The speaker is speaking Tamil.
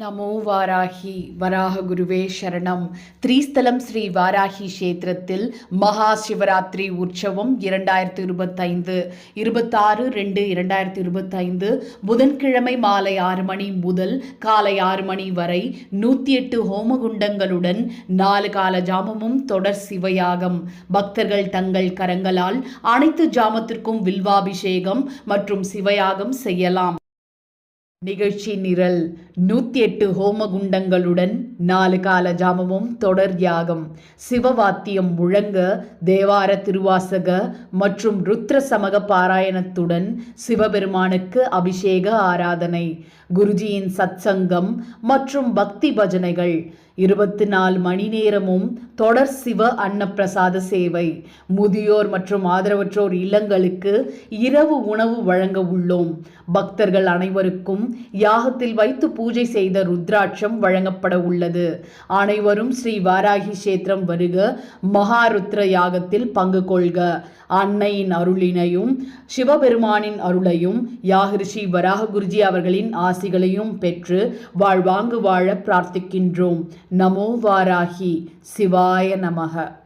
நமோ வாராகி வராக குருவே சரணம். த்ரீஸ்தலம் ஸ்ரீ வாராகி கஷேத்திரத்தில் மகா சிவராத்திரி உற்சவம் இரண்டாயிரத்தி இருபத்தைந்து. இருபத்தாறு ரெண்டு இரண்டாயிரத்தி இருபத்தைந்து. புதன்கிழமை மாலை ஆறு மணி முதல் காலை ஆறு மணி வரை நூற்றி எட்டு ஹோமகுண்டங்களுடன் நாலு கால ஜாமமும் தொடர் சிவயாகம். பக்தர்கள் தங்கள் கரங்களால் அனைத்து ஜாமத்திற்கும் வில்வாபிஷேகம் மற்றும் சிவயாகம் செய்யலாம். நிகழ்ச்சி நிரல். நூற்றி எட்டு ஹோமகுண்டங்களுடன் நாலு கால ஜாமமும் தொடர் யாகம் சிவவாத்தியம் முழங்க தேவார திருவாசக மற்றும் ருத்ர சமக பாராயணத்துடன் சிவபெருமானுக்கு அபிஷேக ஆராதனை குருஜியின் சத்சங்கம் மற்றும் பக்தி பஜனைகள் இருபத்தி நாலு மணி நேரமும் தொடர் சிவ அன்னப்பிரசாத சேவை. முதியோர் மற்றும் ஆதரவற்றோர் இல்லங்களுக்கு இரவு உணவு வழங்க உள்ளோம். பக்தர்கள் அனைவருக்கும் யாகத்தில் வைத்து பூஜை செய்த ருத்ராட்சம் வழங்கப்பட உள்ளது. அனைவரும் ஸ்ரீ வாராகி கஷேத்திரம் வருக. மகாருத்ர யாகத்தில் பங்கு கொள்க. அன்னையின் அருளினையும் சிவபெருமானின் அருளையும் யாகிருஷி வராக குருஜி அவர்களின் ஆசிகளையும் பெற்று வாழ்வாங்கு வாழ பிரார்த்திக்கின்றோம். நமோ வாராகி. சிவாய நமக.